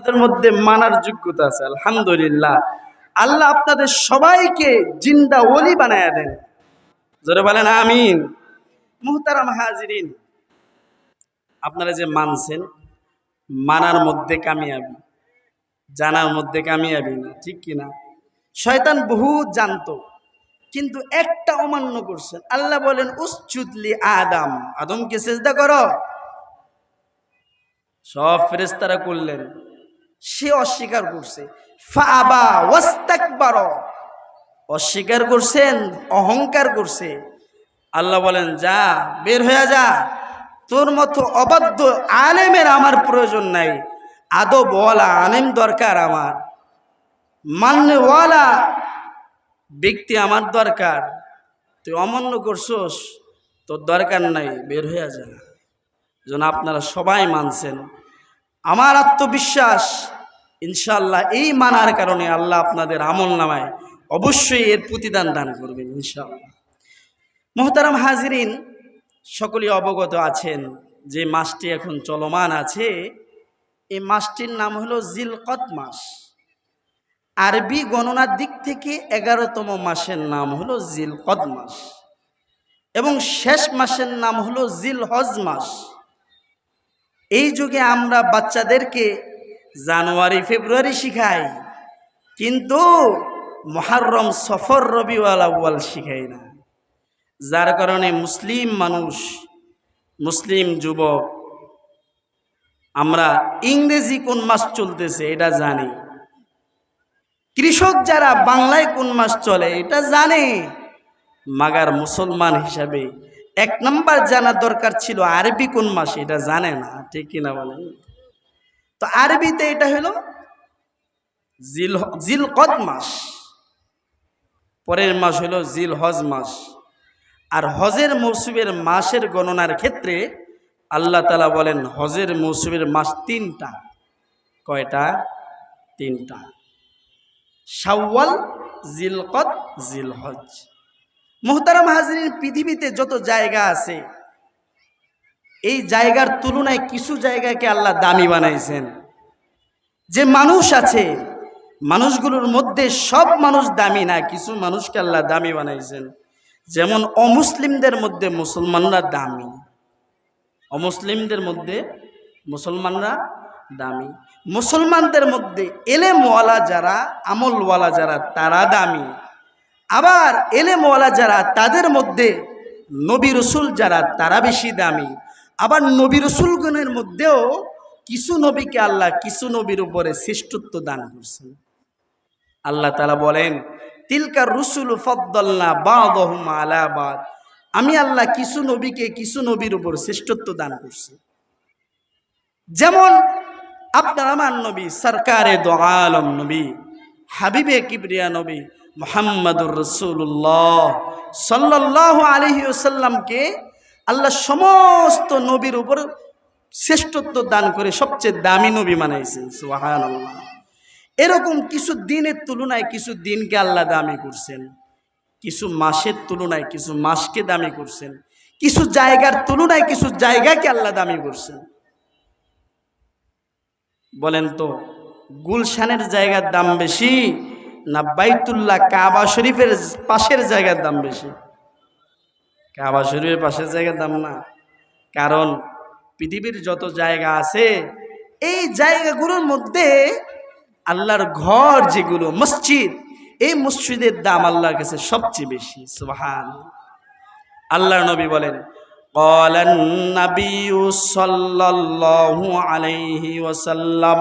আপনাদের মধ্যে মানার যোগ্যতা আছে, আলহামদুলিল্লাহ। আল্লাহ আপনাদের সবাইকে জিন্দা ওলি বানায় দেন। জোরে বলেন, আমিন। মুহতারাম হাজিরিন, আপনারা যে মানছেন, মানার মধ্যে কামিয়াবি, জানার মধ্যে কামিয়াবি না, ঠিক কিনা শয়তান বহু জানতো, কিন্তু একটা অমান্য করছেন। আল্লাহ বলেন উচ্চুতলি আদম। আদমকে চেষ্টা করো। সব ফেরেস্তারা করলেন। সে অস্বীকার করছে। অস্বীকার করছেন, অহংকার করছে। আল্লাহ বলেন, যা, বের হয়ে যা। তোর মতো অবাধ্য আলেমের আমার প্রয়োজন নাই। আদবওয়ালা আলেম দরকার আমার। মান্যওয়ালা ব্যক্তি আমার দরকার। তুই অমান্য করছোস, তোর দরকার নাই, বের হয়ে যা। যেন আপনারা সবাই মানছেন। আমার আত্মবিশ্বাস ইনশাল্লাহ এই মানার কারণে আল্লাহ আপনাদের আমল নামায় অবশ্যই এর প্রতিদান দান করবেন, ইনশাআল্লাহ। মোহতারাম হাজিরিন, সকলে অবগত আছেন যে মাসটি এখন চলমান আছে। এই মাসটির নাম হলো জিলকত মাস। আরবি গণনার দিক থেকে এগারোতম মাসের নাম হলো জিলকদ মাস এবং শেষ মাসের নাম হলো জিল হজ মাস। এই যুগে আমরা বাচ্চাদেরকে জানুয়ারি, ফেব্রুয়ারি শিখাই, কিন্তু মহারম সফর রবিওয়াল আউ্বাল শিখাই না। যার কারণে মুসলিম মানুষ, মুসলিম যুবক, আমরা ইংরেজি কোন মাস চলতেছে এটা জানি। কৃষক যারা বাংলায় কোন মাস চলে এটা জানে, মাগার মুসলমান হিসাবে এক নম্বর জানা দরকার ছিল আরবি কোন মাসে, এটা জানে না, ঠিক কিনা বলেন? তো আরবিতে এটা হলো জিল জিল কদ মাস। পরের মাস হলো জিল হজ মাস। আর হজের মৌসুমের মাসের গণনার ক্ষেত্রে আল্লাহ তালা বলেন হজের মৌসুমের মাস তিনটা। কয়টা? তিনটা। শাওয়াল জিলকত জিলহজ। মোহতারাম হাজরিন, পৃথিবীতে যত জায়গা আছে, এই জায়গার তুলনায় কিছু জায়গাকে আল্লাহ দামি বানাইছেন। যে মানুষ আছে, মানুষগুলোর মধ্যে সব মানুষ দামি না, কিছু মানুষকে আল্লাহ দামি বানাইছেন। যেমন অমুসলিমদের মধ্যে মুসলমানরা দামি। অমুসলিমদের মধ্যে মুসলমানরা দামি। মুসলমানদের মধ্যে এলেমওয়ালা যারা, আমলওয়ালা যারা, তারা দামি। আবার এলেমওয়ালা যারা, তাদের মধ্যে নবী রসুল যারা, তারা বেশি দামি। আবার নবী রসুলগণের মধ্যেও কিছু নবীকে আল্লাহ, কিছু নবীর উপরে শ্রেষ্ঠত্ব দান করছেন। আল্লাহ তালা বলেন তিলকার রসুল ফদ্দল্লা বাদহম আলাবাদ আমি আল্লাহ কিছু নবীকে, কিছু নবীর উপর শ্রেষ্ঠত্ব দান করছি। যেমন আপনার আমার নবী, সরকারে দো আলম নবী, হাবিবে কিবরিয়া নবী মোহাম্মদুর রসুল্লাহ সাল্লাহ আলহি ওসাল্লামকে আল্লাহ সমস্ত নবীর উপর শ্রেষ্ঠত্ব দান করে সবচেয়ে দামি নবী মানাইছেন সুহান এরকম কিছু দিনের তুলনায় কিছু দিনকে আল্লাহ দামি করছেন, কিছু মাসের তুলনায় কিছু মাসকে দামি করছেন, কিছু জায়গার তুলনায় কিছু জায়গাকে আল্লাহ দামি করছেন। বলেন তো, গুলশানের জায়গার দাম বেশি না বাইতুল্লাহ কাবা শরীফের পাশের জায়গার দাম বেশি কাবা শরীফের পাশের জায়গার দাম না কারণ পৃথিবীর যত জায়গা আছে এই জায়গাগুলোর মধ্যে আল্লাহর ঘর যেগুলো মসজিদ এই মসজিদের দাম আল্লাহর কাছে সবচেয়ে বেশি সুবহান আল্লাহর নবী বলেন قال النبي صلى الله عليه وسلم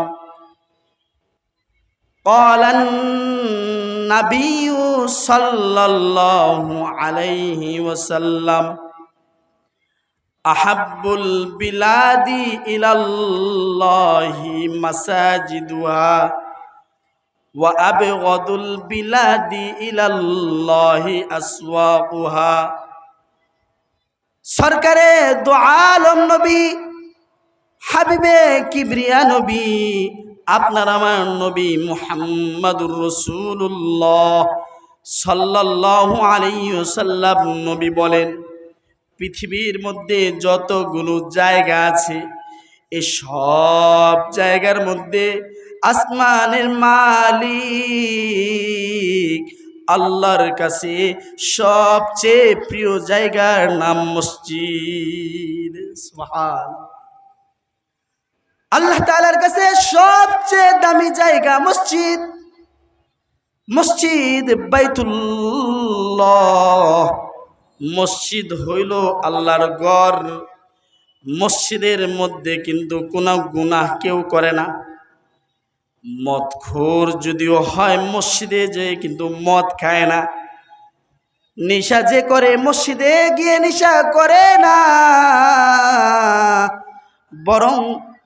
قال النبي নাবিউ সাল্লাল্লাহু আলাইহি ওয়াসাল্লাম। আহাব্বুল বিলাদি ইলাল্লাহি মাসাজিদুহা ওয়া আবগাদুল বিলাদি ইলাল্লাহি আসওয়াকুহা। সরকারে দোয়ালম নবী, হাবিবে কিবরিয়া নবী আপনার আমার নবী মুহাম্মাদুর রসুল্লাহ সাল্লাল্লাহু আলাইহি ওয়াসাল্লাম নবী বলেন, পৃথিবীর মধ্যে যতগুলো জায়গা আছে এই সব জায়গার মধ্যে আসমানের মালিক আল্লাহর কাছে সবচেয়ে প্রিয় জায়গার নাম মসজিদ। সুবহান আল্লাহ তালার কাছে সবচেয়ে দামি জায়গা মসজিদ। মসজিদ বাইতুল্লাহ। মসজিদ হইল আল্লাহর গড় মসজিদের মধ্যে কিন্তু কোনো গুনাহ কেউ করে না। মদখোর যদিও হয় মসজিদে যে কিন্তু মদ খায় না। নিশা যে করে মসজিদে গিয়ে নিশা করে না। বরং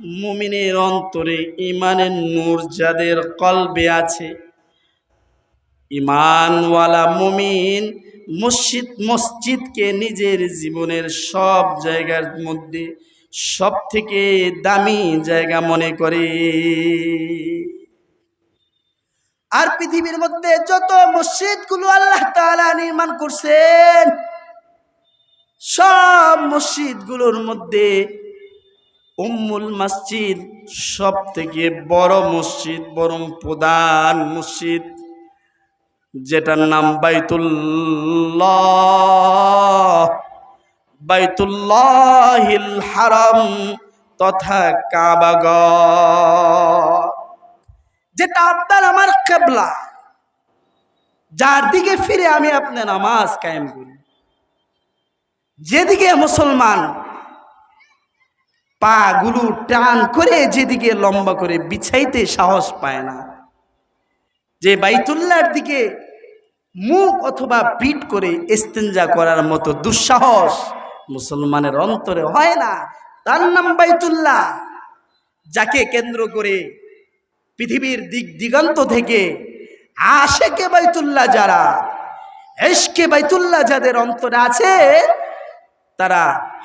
মুমিনের অন্তরে ইমানের নূর যাদের কলবে আছে। ইমানওয়ালা মুমিন মসজিদ, মসজিদকে নিজের জীবনের সব জায়গার মধ্যে সব থেকে দামি জায়গা মনে করে। আর পৃথিবীর মধ্যে যত মসজিদগুলো আল্লাহ তাআলা নির্মাণ করছেন, সব মসজিদগুলোর মধ্যে উম্মুল মসজিদ সব থেকে বড় মসজিদ, বরং প্রধান মসজিদ, যেটার নাম বাইতুল্লাহ। বাইতুল্লাহিল হারাম তথা কাবাগর যেটা আপনার আমার কেবলা। যার দিকে ফিরে আমি আপনার নামাজ কায়েম করি। যেদিকে মুসলমান পা গুলো টান করে যেদিকে লম্বা করে বিছাইতে সাহস পায় না। যে বাইতুল্লার দিকে মুখ অথবা পিঠ করে ইস্তেঞ্জা করার মতো দুঃসাহস মুসলমানের অন্তরে হয় না। তার নাম বাইতুল্লাহ, যাকে কেন্দ্র করে পৃথিবীর দিক দিগন্ত থেকে আশেকে বাইতুল্লাহ যারা, এশকে বাইতুল্লাহ যাদের অন্তরে আছে তারা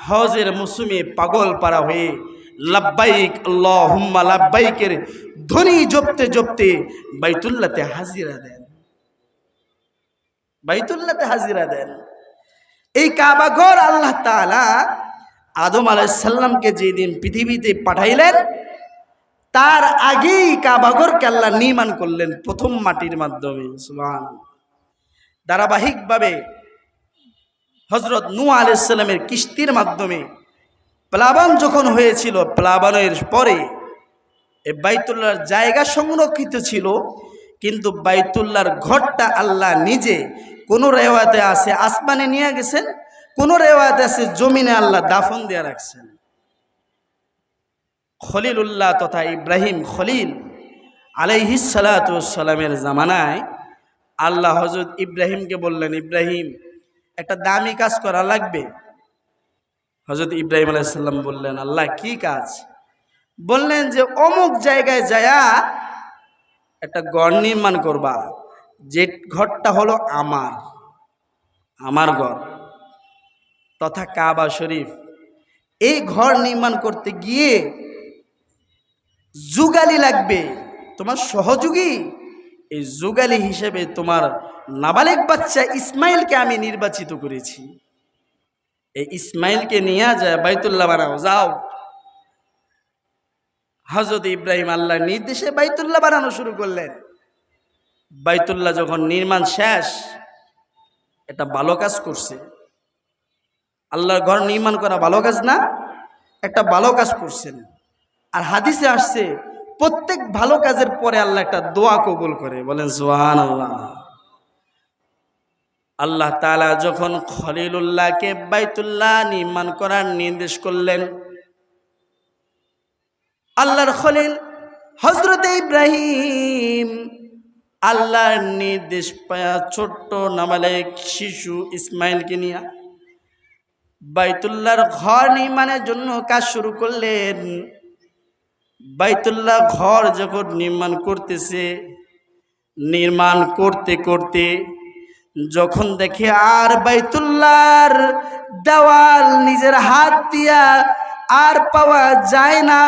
হজের মৌসুমে পাগল পারা হয়ে লাব্বাইক আল্লাহ হুম্মা লাব্বাইকের ধ্বনি জপতে জপতে বাইতুল্লাতে হাজিরা দেন। বাইতুল্লাতে হাজিরা দেন। এই কাবাঘর আল্লাহ তাআলা আদম আলাইসাল্লামকে যেদিন পৃথিবীতে পাঠাইলেন, তার আগেই কাবাঘরকে আল্লাহ নির্মাণ করলেন প্রথম মাটির মাধ্যমে। ধারাবাহিকভাবে হজরত নু আলাইসাল্লামের কিস্তির মাধ্যমে প্লাবন যখন হয়েছিল, প্লাবনের পরে এ বাইতুল্লাহর জায়গা সংরক্ষিত ছিল, কিন্তু বাইতুল্লাহর ঘরটা আল্লাহ নিজে কোন রেওয়াতে আছে আসমানে নিয়ে গেছেন, কোন রেওয়াতে আছে জমিনে আল্লাহ দাফন দিয়ে রাখছেন। খলিলুল্লাহ তথা ইব্রাহিম খলিল আলাইহিসালামের জামানায় আল্লাহ হজরত ইব্রাহিমকে বললেন, ইব্রাহিম একটা দামি কাজ করা লাগবে। হজরত ইব্রাহিম আলাইসাল্লাম বললেন, আল্লাহ, কি কাজ? বললেন যে, অমুক জায়গায় যায়া একটা ঘর নির্মাণ করবা। যে ঘরটা হলো আমার আমার ঘর তথা কাবা শরীফ। এই ঘর নির্মাণ করতে গিয়ে যুগালি লাগবে। তোমার সহযোগী এই যুগালি হিসেবে তোমার নাবালেক বাচ্চা ইসমাইলকে আমি নির্বাচিত করেছি। এই ইসমাইলকে নিয়ে যায় বাইতুল্লাহ বানাও, যাও। হজরত ইব্রাহিম আল্লাহ নির্দেশে বাইতুল্লাহ বানানো শুরু করলেন। বাইতুল্লাহ যখন নির্মাণ শেষ এটা ভালো কাজ করছে। আল্লাহর ঘর নির্মাণ করা ভালো কাজ না, একটা ভালো কাজ করছেন। আর হাদিসে আসছে প্রত্যেক ভালো কাজের পরে আল্লাহ একটা দোয়া কবুল করে। বলেন সোহান আল্লাহ আল্লাহ তালা যখন খলিলুল্লাহকে বাইতুল্লাহ নির্মাণ করার নির্দেশ করলেন, আল্লাহর খলিল হজরত ইব্রাহিম আল্লাহর নির্দেশ পায়া ছোট্ট নামালেক শিশু ইসমাইলকে নিয়ে বাইতুল্লাহর ঘর নির্মাণের জন্য কাজ শুরু করলেন। বাইতুল্লাহ ঘর যখন নির্মাণ করতেছে, নির্মাণ করতে করতে যখন দেখে, আর বাইতুল্লাহর দেওয়াল নিজের হাত দিয়া আর পাওয়া যায় না।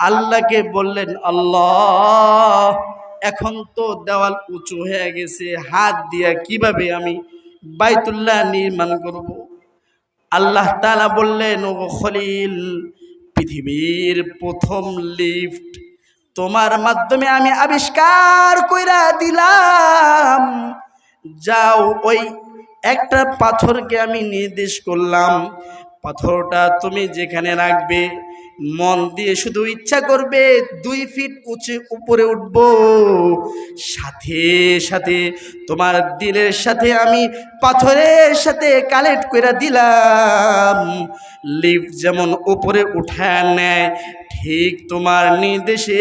আল্লাহকে বললেন, আল্লাহ, এখন তো দেওয়াল উঁচু হয়ে গেছে, হাত দিয়া কীভাবে আমি বাইতুল্লাহ নির্মাণ করব? আল্লাহ তালা বললেন ও খলিল পৃথিবীর প্রথম লিফট। তোমার মাধ্যমে আমি আবিষ্কার কইরা দিলাম। যাও, ওই একটা পাথরকে আমি নির্দেশ করলাম। পাথরটা তুমি যেখানে রাখবে মন দিয়ে শুধু ইচ্ছা করবে দুই ফিট উঁচু উপরে উঠব। সাথে সাথে তোমার দিলের সাথে আমি পাথরের সাথে কালেক্ট করে দিলাম। লিফট যেমন উপরে উঠায় নেয়, ঠিক তোমার নির্দেশে,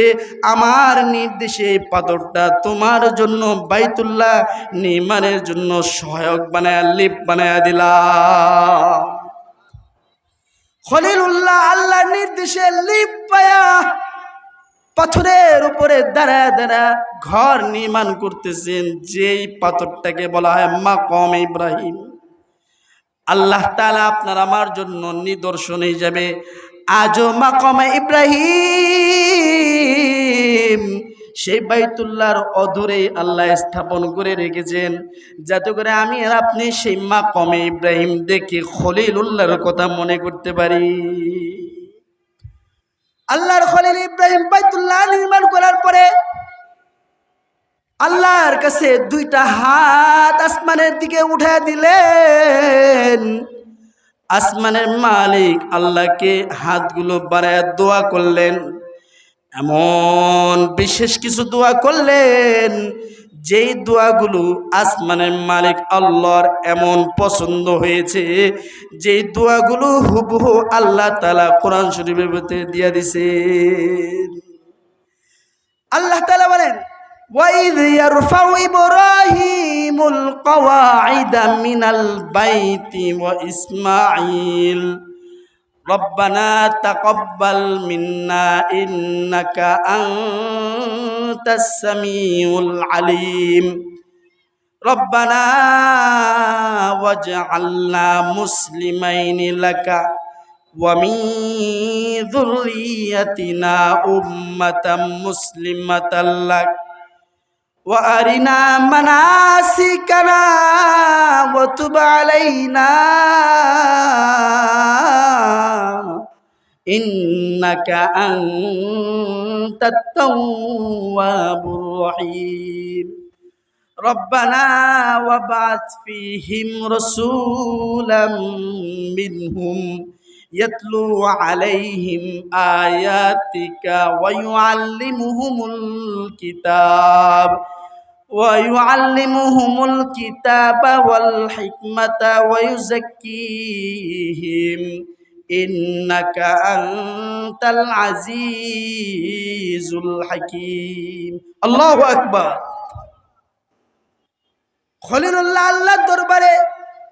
আমার নির্দেশে পাথরটা তোমার জন্য বাইতুল্লাহ নির্মাণের জন্য সহায়ক বানায় লিফট বানায় দিলাম। খলিলুল্লাহ আল্লাহর নির্দেশে লিপ পায়া পাথরের উপরে দাঁড়া দাঁড়া ঘর নির্মাণ করতেছেন, যেই পাথরটাকে বলা হয় মাকম ইব্রাহিম। আল্লাহ তালা আপনার আমার জন্য নিদর্শন যাবে। আজও মাকম ইব্রাহিম সেই বাইতুল্লাহর অধরে আল্লাহ স্থাপন করে রেখেছেন। যাতে করে আমি আর আপনি সেই মাকমে ইব্রাহিম দেখে খলিলুল্লাহর কথা মনে করতে পারি। আল্লাহর খলিল ইব্রাহিম বাইতুল্লাহ নির্মাণ করার পরে আল্লাহর কাছে দুইটা হাত আসমানের দিকে উঠে দিলেন। আসমানের মালিক আল্লাহকে হাতগুলো বাড়ায় দোয়া করলেন। এমন বিশেষ কিছু দোয়া করলেন যেই দোয়াগুলো আসমানের মালিক আল্লাহর এমন পছন্দ হয়েছে যেই দোয়াগুলো হুবহু আল্লাহ তালা কোরআন শরীফের ভিতরে দিয়া দিছে আল্লাহ তালা বলেন وَإِذْ يَرْفَعُ إِبْرَاهِيمُ الْقَوَاعِدَ مِنَ الْبَيْتِ وَإِسْمَاعِيلُ রব্বানা তাকব্বাল মিন্না ইন্নাকা আনতাস সামিউল আলিম। রব্বানা ওয়াজআলনা মুসলিমাইন লাকা ওয়া মিন যুররিয়াতিনা উম্মাতাম মুসলিমাতাল লাকা। وأرنا مناسكنا وتب علينا إنك أنت التواب الرحيم ربنا وابعث فيهم رسولا منهم يتلو عليهم آياتك ويعلمهم الكتاب ويعلمهم الكتاب والحكمة ويزكيهم إنك أنت العزيز الحكيم الله أكبر খলিলুল্লাহ আল্লাহর দরবারে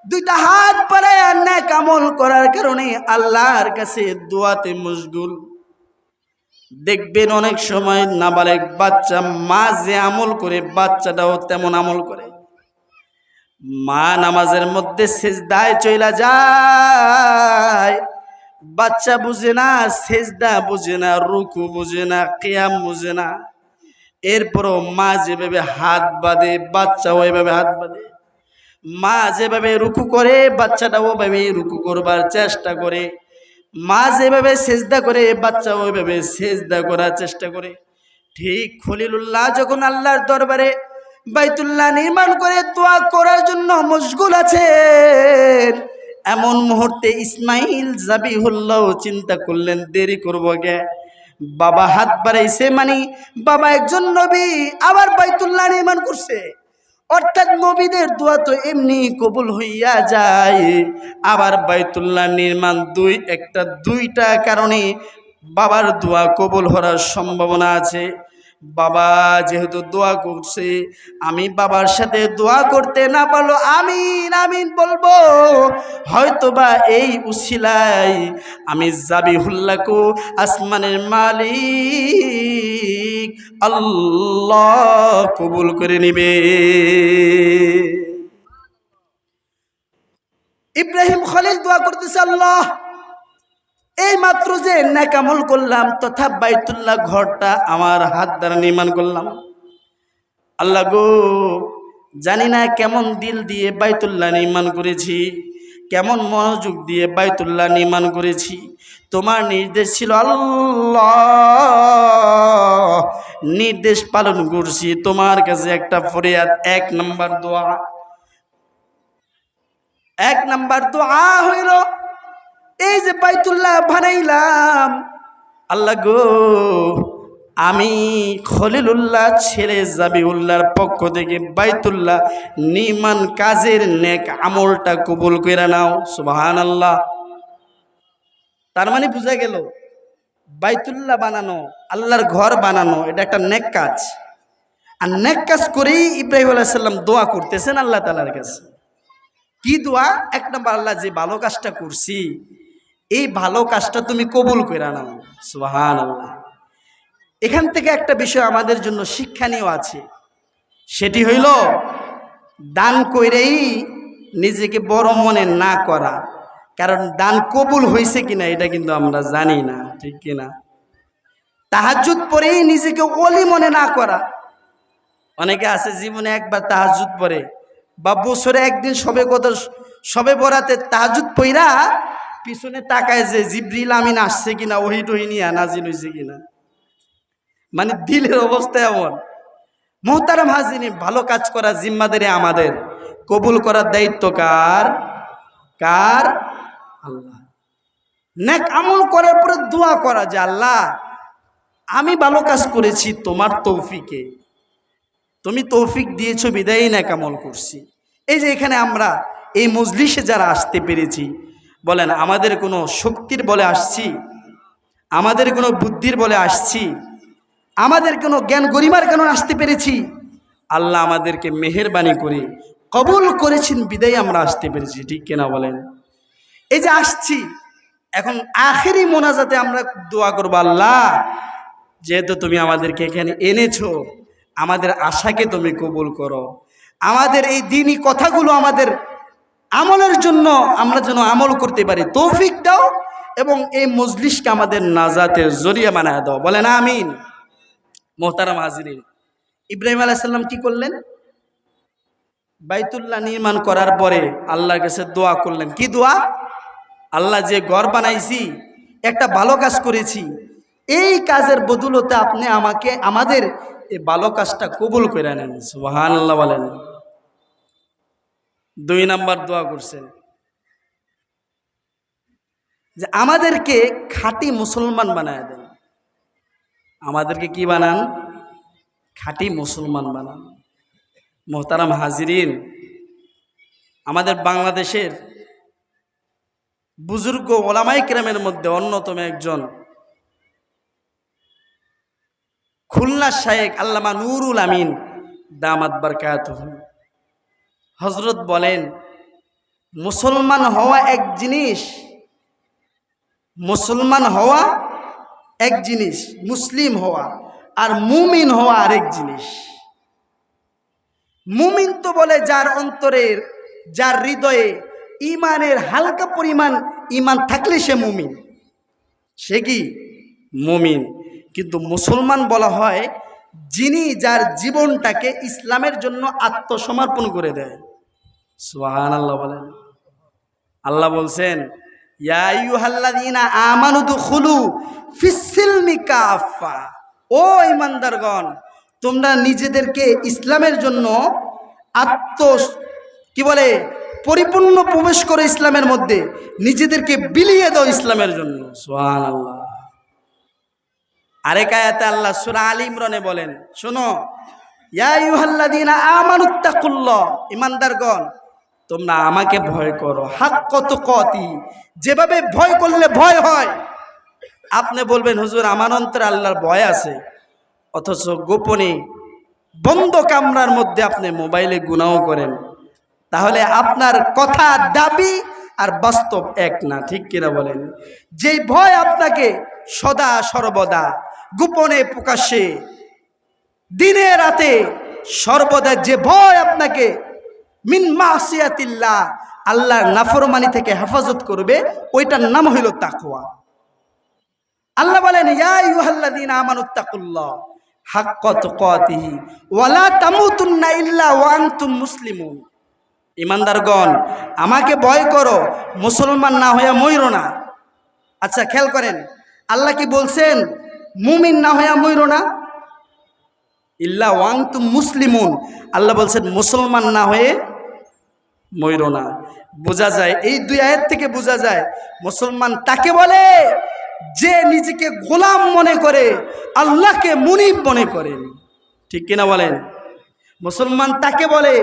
দুইটা হাত পাড়ায় ন্যাক আমল করার কারণে আল্লাহর কাছে দোয়াতে মশগুল দেখবেন অনেক সময় নাবালেক বাচ্চা মা যে আমল করে, বাচ্চাটাও তেমন আমল করে। মা নামাজের মধ্যে সেজদায় চইলা যায়। বাচ্চা বুঝে না, সেজদা বুঝে না, রুকু বুঝে না, কেয়াম বুঝে না। এরপরও মা যেভাবে হাত বাঁধে, বাচ্চাও এভাবে হাত বাঁধে। মা যেভাবে রুকু করে বাচ্চাটা ওভাবে রুকু করবার চেষ্টা করে। মা যেভাবে সেজদা করে বাচ্চা ওইভাবে সেজদা করার চেষ্টা করে। ঠিক খলিলুল্লাহ যখন আল্লাহর দরবারে বাইতুল্লাহ নির্মাণ করে দোয়া করার জন্য মশগুল আছে এমন মুহূর্তে ইসমাইল জাবিহুল্লাহ চিন্তা করলেন, দেরি করব গে বাবা হাত বাড়াইছে মানে বাবা একজন নবী আবার বাইতুল্লাহ নির্মাণ করছে। অর্থাৎ নবীদের দোয়া তো এমনি কবুল হইয়া যায়। আবার বাইতুল্লাহ নির্মাণ দুই, একটা দুইটা কারণে বাবার দোয়া কবুল হওয়ার সম্ভাবনা আছে। বাবা যেহেতু দোয়া করছে, আমি বাবার সাথে দোয়া করতে না পারল আমিন আমিন বলব। হয়তো বা এই উশিলায় আমি জাবিহুল্লাহকু আসমানের মালিক আল্লাহ কবুল করে নিবে। ইব্রাহিম খলিল দোয়া করতেছে, আল্লাহ এই মাত্র যে নাকামল করলাম, তথা বাইতুল্লাহ ঘরটা আমার হাত দ্বারা নির্মাণ করলাম। আল্লাহ গো, জানি না কেমন দিল দিয়ে বাইতুল্লাহ নির্মাণ করেছি, কেমন মনোযোগ দিয়ে বাইতুল্লাহ নির্মাণ করেছি। তোমার নির্দেশ ছিল আল্লাহ নির্দেশ পালন করছি। তোমার কাছে একটা ফরিয়াদ, এক নম্বর দোয়া। এক নাম্বার দোয়া হইল, এই যে বাইতুল্লাহ বানাইলাম। আল্লাহ গো, আমি খলিলুল্লাহ ছেলে জাবিউল্লাহর পক্ষ থেকে বাইতুল্লাহ নির্মাণ কাজের নেক আমলটা কবুল করে নাও। সুবাহান আল্লাহ তার মানে বোঝা গেল বাইতুল্লাহ বানানো, আল্লাহর ঘর বানানো, এটা একটা নেক কাজ। আর নেক কাজ করেই ইব্রাহিম আলাইসাল্লাম দোয়া করতেছেন আল্লাহ তালার কাছে। কি দোয়া? এক নম্বর, আল্লাহ যে ভালো কাজটা করছি, এই ভালো কাজটা তুমি কবুল করে নাও। সুহান আল্লাহ এখান থেকে একটা বিষয় আমাদের জন্য শিক্ষণীয় আছে। সেটি হইল, দান কইরেই নিজেকে বড় মনে না করা। কারণ দান কবুল হয়েছে কিনা, এটা কিন্তু আমরা জানি না, ঠিক কিনা? তাহাজুদ পরেই নিজেকে অলি মনে না করা। অনেকে আছে জীবনে একবার তাহাজুদ পরে, বা বছরে একদিন সবে কত সবে বরাতে তাহাজুদ পইরা পিছনে তাকায় যে জিব্রিল আমিন আসছে কিনা, ওহি টহি নিয়ে নাজিল হয়েছে কিনা। মানে দিলের অবস্থা এমন। মোহতারাম হাজিনি ভালো কাজ করা জিম্মাদারি আমাদের। কবুল করার দায়িত্ব কার? কার? আল্লাহ। নেক আমল করার পরে দোয়া করা যে, আল্লাহ, আমি ভালো কাজ করেছি, তোমার তৌফিকে। তুমি তৌফিক দিয়েছ, বিদায়ী নেক আমল করছি। এই যে এখানে আমরা এই মজলিসে যারা আসতে পেরেছি, বলেন, আমাদের কোনো শক্তির বলে আসছি? আমাদের কোনো বুদ্ধির বলে আসছি? আমাদের কোনো জ্ঞান গরিমার কেন আসতে পেরেছি? আল্লাহ আমাদেরকে মেহেরবানি করে কবুল করেছেন, বিদায় আমরা আসতে পেরেছি। ঠিক কিনা বলেন? এই যে আসছি, এখন আখেরি মোনাজাতে আমরা দোয়া করব, আল্লাহ, যেহেতু তুমি আমাদেরকে এখানে এনেছো, আমাদের আশাকে তুমি কবুল করো। আমাদের এই দিনই কথাগুলো আমাদের আমলের জন্য আমরা যেন আমল করতে পারি। তৌফিক দাও এবং এই মজলিসকে আমাদের নাজাতের জরিয়া বানায় দাও। বলেন আমিন। মোহতারাম হাজিরিন। ইব্রাহিম আলাইসাল্লাম কি করলেন? বাইতুল্লাহ নির্মাণ করার পরে আল্লাহর কাছে দোয়া করলেন। কি দোয়া? আল্লাহ যে ঘর বানাইছি, একটা ভালো কাজ করেছি, এই কাজের বদুলতে আপনি আমাকে, আমাদের এই ভালো কাজটা কবুল করে নেন সুহান আল্লাহ বলেন। দুই নাম্বার দোয়া করছেন। যে আমাদেরকে খাঁটি মুসলমান বানায় দেন। আমাদেরকে কি বানান? খাঁটি মুসলমান বানান। মোহতারাম হাজিরিন, আমাদের বাংলাদেশের বুজুর্গ ওলামাই কেরামের মধ্যে অন্যতম একজন খুলনা শায়েক আল্লামা নুরুল আমিন দামাত বারকাত হজরত বলেন, মুসলমান হওয়া এক জিনিস, মুসলমান হওয়া এক জিনিস, মুসলিম হওয়া আর মুমিন হওয়া আরেক জিনিস। মুমিন তো বলে যার অন্তরের, যার হৃদয়ে ইমানের হালকা পরিমাণ ইমান থাকলে সে মুমিন। সে কি? মুমিন। কিন্তু মুসলমান বলা হয়, যিনি যার জীবনটাকে ইসলামের জন্য আত্মসমর্পণ করে দেয়। সোহান আল্লাহ বলেন। আল্লাহ বলছেন ও তোমরা নিজেদেরকে ইসলামের জন্য আত্ম কি বলে? পরিপূর্ণ প্রবেশ করে ইসলামের মধ্যে, নিজেদেরকে বিলিয়ে দাও ইসলামের জন্য। সোহান আল্লাহ আরেক আয়াতে আল্লাহ সুরা আলী ইমরনে বলেন, শোনো ইমানদারগণ তোমরা আমাকে ভয় করো। হাক কত কতি যেভাবে ভয় করলে ভয় হয়। আপনি বলবেন, হুজুর, আমার অন্তরে আল্লাহর ভয় আছে। অথচ গোপনে বন্ধ কামরার মধ্যে আপনি মোবাইলে গুনাও করেন। তাহলে আপনার কথা দাবি আর বাস্তব এক না, ঠিক কিনা বলেন? যেই ভয় আপনাকে সদা সর্বদা, গোপনে প্রকাশ্যে, দিনে রাতে সর্বদা যে ভয় আপনাকে মিন মাসিয়াতিল্লাহ, আল্লাহর নাফরমানি থেকে হেফাজত করবে, ওইটার নাম হইল তাকুয়া আল্লাহ বলেন, ইয়া ইউহাল্লাযীনা আমানুত্তাকুল্লাহ হাক্কা তুকাতিহি, ওয়ালা তামুতুন্না ইল্লা ওয়া আনতুম মুসলিমুন। ইমানদারগণ, আমাকে ভয় করো, মুসলমান না হইয়া ময়ূর না। আচ্ছা খেয়াল করেন, আল্লাহ কি বলছেন? মুমিন না হইয়া ময়ূর না? ইল্লা ওয়াং তু মুসলিমুন। আল্লাহ বলছেন, মুসলমান না হয়ে ময়ূর না। বোঝা যায়, এই দুই আয়ের থেকে বোঝা যায়, মুসলমান তাকে বলে যে নিজেকে গোলাম মনে করে, আল্লাহকে মুনিব মনে করেন ঠিক কিনা বলেন? মুসলমান তাকে বলে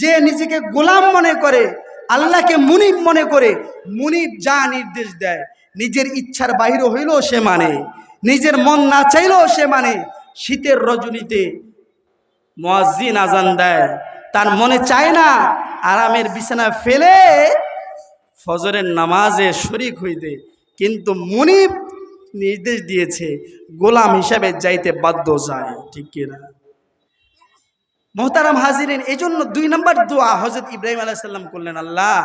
যে নিজেকে গোলাম মনে করে, আল্লাহকে মুনিব মনে করে, মুনিব যা নির্দেশ দেয়, নিজের ইচ্ছার বাহিরে হইলেও সে মানে নিজের মন না চাইলেও সে মানে শীতের রজনীতে মসজিদ আজান দেয়, তার মনে চায় না, আরামের বিছানা ফেলে ফজরের নামাজে শরিক হইতে, কিন্তু মুনিব নির্দেশ দিয়েছে, গোলাম হিসাবে যাইতে বাধ্য যায়, ঠিক কিনা? মোহতারাম হাজিরেন এই জন্য দুই নম্বর দোয়া হজরত ইব্রাহিম আলাইসাল্লাম করলেন, আল্লাহ,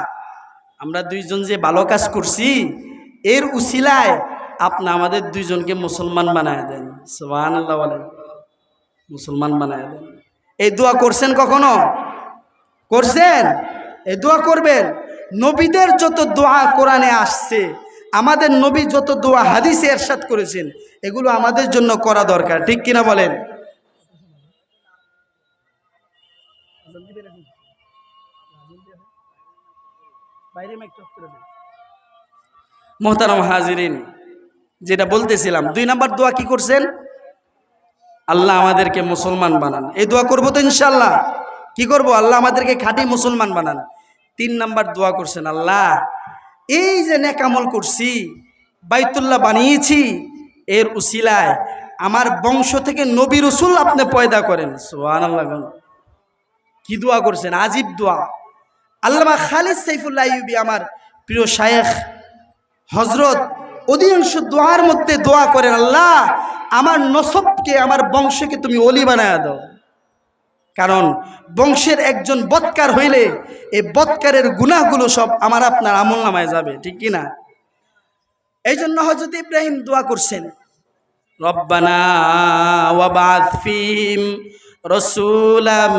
আমরা দুইজন যে ভালো কাজ করছি, এর উসিলায় আপনি আমাদের দুইজনকে মুসলমান বানায় দেন। সোহান আল্লাহ বলেন। মুসলমান বানায় দেন। এই দোয়া করছেন কখনো? করছেন? এই দোয়া করবেন? নবীদের যত দোয়া কোরআনে আসছে, আমাদের নবী যত দোয়া হাদিসে এরশাদ করেছেন, এগুলো আমাদের জন্য করা দরকার, ঠিক কিনা বলেন? মোহতারাম হাজিরিন, যেটা বলতেছিলাম, দুই নাম্বার দোয়া কি করছেন? আল্লাহ আমাদেরকে মুসলমান বানান। এই দোয়া করব তো ইনশাল্লাহ কি করব? আল্লাহ আমাদেরকে খাঁটি মুসলমান বানান। তিন নাম্বার দোয়া করছেন, আল্লাহ, এই যে নেকামল করছি, বাইতুল্লাহ বানিয়েছি, এর উসিলায় আমার বংশ থেকে নবী রসুল আপনি পয়দা করেন। সোহান আল্লাহ কি দোয়া করছেন? আজিব দোয়া। আল্লামা খালিদ সাইফুল্লাহ ইউবি আমার প্রিয় শায়েখ হজরত অধিকাংশ দোয়ার মধ্যে দোয়া করেন, আল্লাহ, আমার নসবকে, আমার বংশকে তুমি অলি বানায় দাও। কারণ বংশের একজন বৎকার হইলে এই বৎকারের গুনাহগুলো সব আমার আপনার আমল নামায় যাবে, ঠিক কি না? এই জন্য হজরত ইব্রাহিম দোয়া করছেন, রব্বানা ওয়াবাদ ফিহিম রসুলাম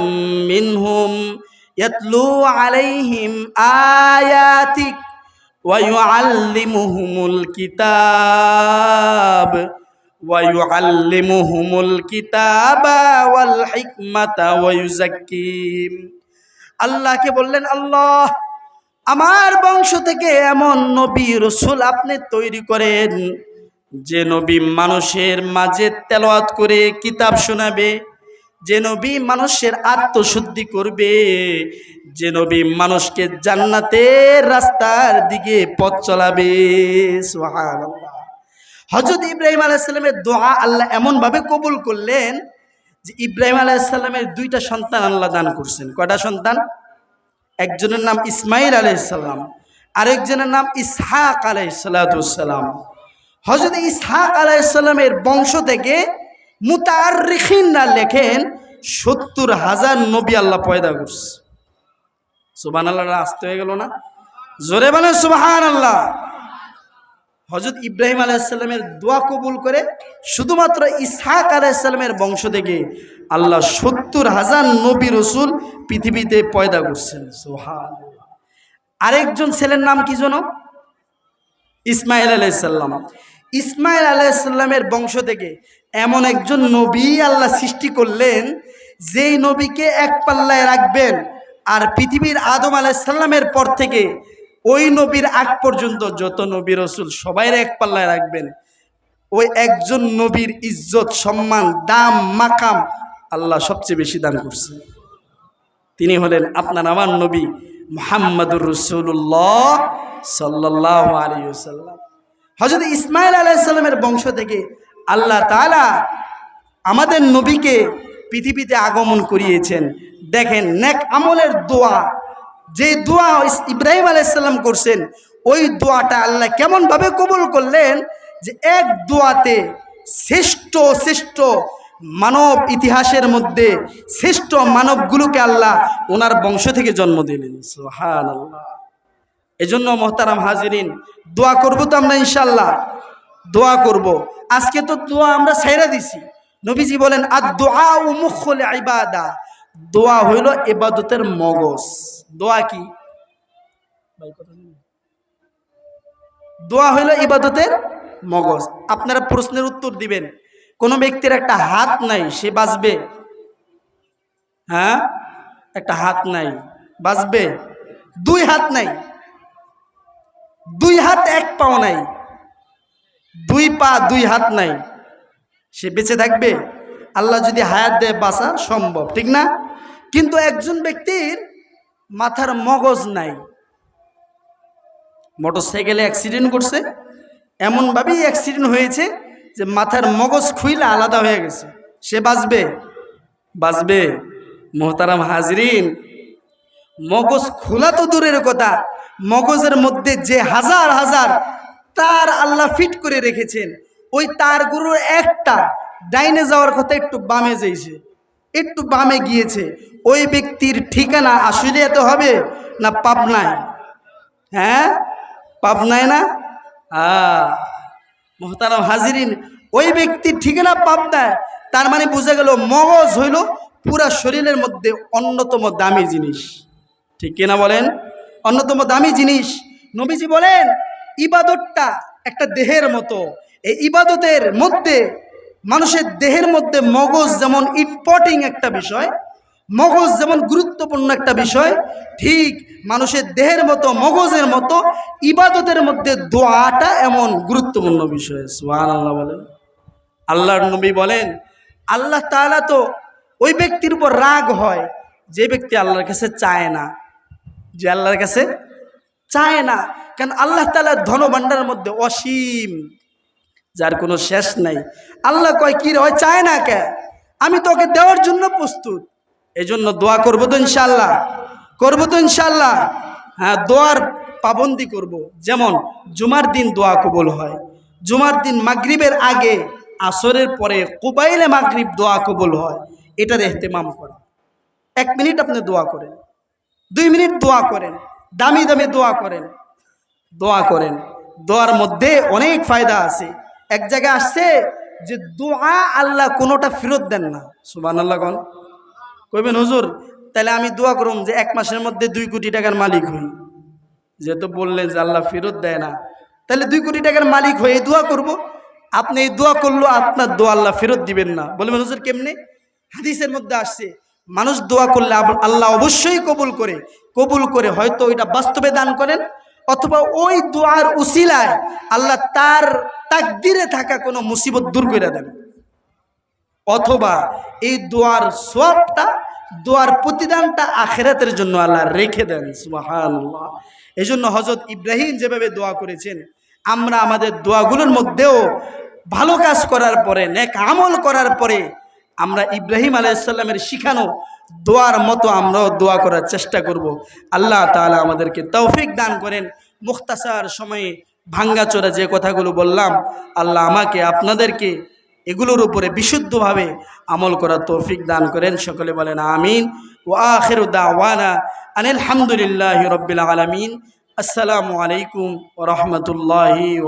মিনহুম ইয়াতলু আলাইহিম আয়াতিক ويعلمهم الكتاب ويعلمهم الكتاب والحكمة ويزكيهم আল্লাহকে বললেন আল্লাহ আমার বংশ থেকে এমন নবী রসুল আপনি তৈরি করেন যে নবী মানুষের মাঝে তেলাওয়াত করে কিতাব শোনাবে যে নবী মানুষের আত্মশুদ্ধি করবে, যে নবী মানুষকে জান্নাতের রাস্তার দিকে পথ চলাবে হজরত ইব্রাহিম আলাইসাল্লামের দোয়া আল্লাহ এমনভাবে কবুল করলেন যে ইব্রাহিম আলাইসাল্লামের দুইটা সন্তান আল্লাহ দান করছেন। কয়টা সন্তান? একজনের নাম ইসমাইল আলাইসাল্লাম আরেকজনের নাম ইসহাক আলাইসাল্লাম হজরত ইসহাক আলাইসাল্লামের বংশ থেকে মুতারিখিনরা লেখেন, সত্তর হাজার নবী আল্লাহ পয়দা করছে। সুবান আল্লাহ আসতে হয়ে গেল না? জোরে বলেন সুবাহান আল্লাহ হজরত ইব্রাহিম আলাইসাল্লামের দোয়া কবুল করে শুধুমাত্র ইসহাক আলাইসাল্লামের বংশ থেকে আল্লাহ সত্তর হাজার নবী রসুল পৃথিবীতে পয়দা করছেন। সোহান আরেকজন ছেলের নাম কি যেন? ইসমাইল আলাইসাল্লাম ইসমাইল আলাইসাল্লামের বংশ থেকে এমন একজন নবী আল্লাহ সৃষ্টি করলেন, যেই নবীকে এক পাল্লায় রাখবেন আর পৃথিবীর আদম আলাইসাল্লামের পর থেকে ওই নবীর আগ পর্যন্ত যত নবী রসুল সবাই এক পাল্লায় রাখবেন। ওই একজন নবীর ইজ্জত, সম্মান, দাম, মাকাম আল্লাহ সবচেয়ে বেশি দান করছে। তিনি হলেন আপনার আমার নবী মোহাম্মদুর রসুল্লাহ সাল্লাহ আলী সাল্লাম হজরত ইসমাইল আলাইসাল্লামের বংশ থেকে আল্লাহ তালা আমাদের নবীকে পৃথিবীতে আগমন করিয়েছেন। দেখেন, নেক আমলের দোয়া, যে দোয়া ইব্রাহিম আলাইসাল্লাম করছেন, ওই দোয়াটা আল্লাহ কেমনভাবে কবুল করলেন যে এক দোয়াতে শ্রেষ্ঠ শ্রেষ্ঠ মানব ইতিহাসের মধ্যে শ্রেষ্ঠ মানবগুলোকে আল্লাহ ওনার বংশ থেকে জন্ম দিলেন। সোহান আল্লাহ এই জন্য মোহতারাম হাজিরিন, দোয়া করব তো আমরা ইনশাল্লাহ দোয়া করব। আজকে তো দোয়া আমরা সাইরা দিছি। নবীজি বলেন আর দোয়া ও মুখলে আইবাদা দোয়া হইল এবাদতের মগজ। দোয়া কি? দোয়া হইল ইবাদতের মগজ। আপনারা প্রশ্নের উত্তর দিবেন। কোন ব্যক্তির একটা হাত নাই, সে বাঁচবে? হ্যাঁ? একটা হাত নাই, বাঁচবে? দুই হাত নাই, দুই হাত এক পাও নাই। দুই পা, দুই হাত নাই। সে বেঁচে থাকবে? আল্লাহ যদি হায়াত দেয়, বাঁচা সম্ভব, ঠিক না? কিন্তু একজন ব্যক্তির মাথার মগজ নাই। মোটরসাইকেলে অ্যাক্সিডেন্ট করছে। এমনভাবেই অ্যাক্সিডেন্ট হয়েছে যে মাথার মগজ খুইলে আলাদা হয়ে গেছে। সে বাঁচবে? বাঁচবে। মোহতারাম হাজরিন, মগজ খোলা তো দূরের কথা। মগজের মধ্যে যে হাজার হাজার তার আল্লাহ ফিট করে রেখেছেন। ওই তারগুলোর একটা ডাইনে যাওয়ার কথা একটু বামে যাইছে, একটু বামে গিয়েছে। ওই ব্যক্তির ঠিকানা আসলে এত হবে না পাবনায়? হ্যাঁ? পাবনায় না? মোহতারাম হাজিরিন, ওই ব্যক্তির ঠিকানা পাবনায়। তার মানে বুঝে গেল মগজ হইল পুরা শরীরের মধ্যে অন্যতম দামি জিনিস। ঠিক কিনা বলেন? অন্যতম দামি জিনিস। নবীজি বলেন ইবাদতটা একটা দেহের মতো। এই ইবাদতের মধ্যে, মানুষের দেহের মধ্যে মগজ যেমন ইম্পর্টিং একটা বিষয়, মগজ যেমন গুরুত্বপূর্ণ একটা বিষয়, ঠিক মানুষের দেহের মতো, মগজের মতো ইবাদতের মধ্যে দোয়াটা এমন গুরুত্বপূর্ণ বিষয়। সুহান আল্লাহ বলেন। আল্লাহর নবী বলেন, আল্লাহ তাআলা তো ওই ব্যক্তির উপর রাগ হয়, যে ব্যক্তি আল্লাহর কাছে চায় না, যে আল্লাহর কাছে চায় না। কারণ আল্লাহ তালার ধনভাণ্ডারের মধ্যে অসীম, যার কোনো শেষ নাই। আল্লাহ কয়, কি ওই চায় না কে? আমি তোকে দেওয়ার জন্য প্রস্তুত। এই জন্য দোয়া করব তো ইনশাল্লাহ করব তো ইনশাল্লাহ হ্যাঁ দোয়ার পাবন্দি করব। যেমন, জুমার দিন দোয়া কবুল হয়। জুমার দিন মাগরিবের আগে, আসরের পরে কুবাইলে মাগরিব দোয়া কবুল হয়। এটার এহতেমাম করা এক মিনিট আপনি দোয়া করেন। দুই মিনিট দোয়া করেন। দামি দামি দোয়া করেন। দোয়া করেন। দোয়ার মধ্যে অনেক ফায়দা আছে। এক জায়গায় আসছে যে দোয়া আল্লাহ কোনোটা ফেরত দেন না। সুবান আল্লাহ কন। কইবেন, হুজুর তাহলে আমি দোয়া করুম যে এক মাসের মধ্যে দুই কোটি টাকার মালিক হই। যেহেতু বললেন যে আল্লাহ ফেরত দেয় না। তাহলে দুই কোটি টাকার মালিক হয়ে দোয়া করব। আপনি এই দোয়া করল আপনার দোয়া আল্লাহ ফেরত দিবেন না। বলবেন, হুজুর, কেমনে? হাদিসের মধ্যে আসছে, মানুষ দোয়া করলে আল্লাহ অবশ্যই কবুল করে। কবুল করে হয়তো ওইটা বাস্তবে দান করেন অথবা ওই দোয়ার উসিলায় আল্লাহ তার তাকদিরে থাকা কোনো মুসিবত দূর করে দেন। অথবা এই দোয়ার সবটা দোয়ার প্রতিদানটা আখেরাতের জন্য আল্লাহ রেখে দেন, সুবহানাল্লাহ। এই জন্য হজরত ইব্রাহিম যেভাবে দোয়া করেছেন, আমরা আমাদের দোয়াগুলোর মধ্যেও ভালো কাজ করার পরে, নেক আমল করার পরে আমরা ইব্রাহিম আলাইসাল্লামের শিখানো দোয়ার মতো আমরাও দোয়া করার চেষ্টা করব। আল্লাহ তাআলা আমাদেরকে তৌফিক দান করেন। মুখতাসার সময়ে ভাঙ্গাচোরা যে কথাগুলো বললাম, আল্লাহ আমাকে, আপনাদেরকে এগুলোর উপরে বিশুদ্ধভাবে আমল করার তৌফিক দান করেন। সকলে বলেন আমিন। ও আখির দাওয়ানা আনিল হামদুলিল্লাহ রব্বিল আলমিন। আসসালামু আলাইকুম ও রহমতুল্লাহি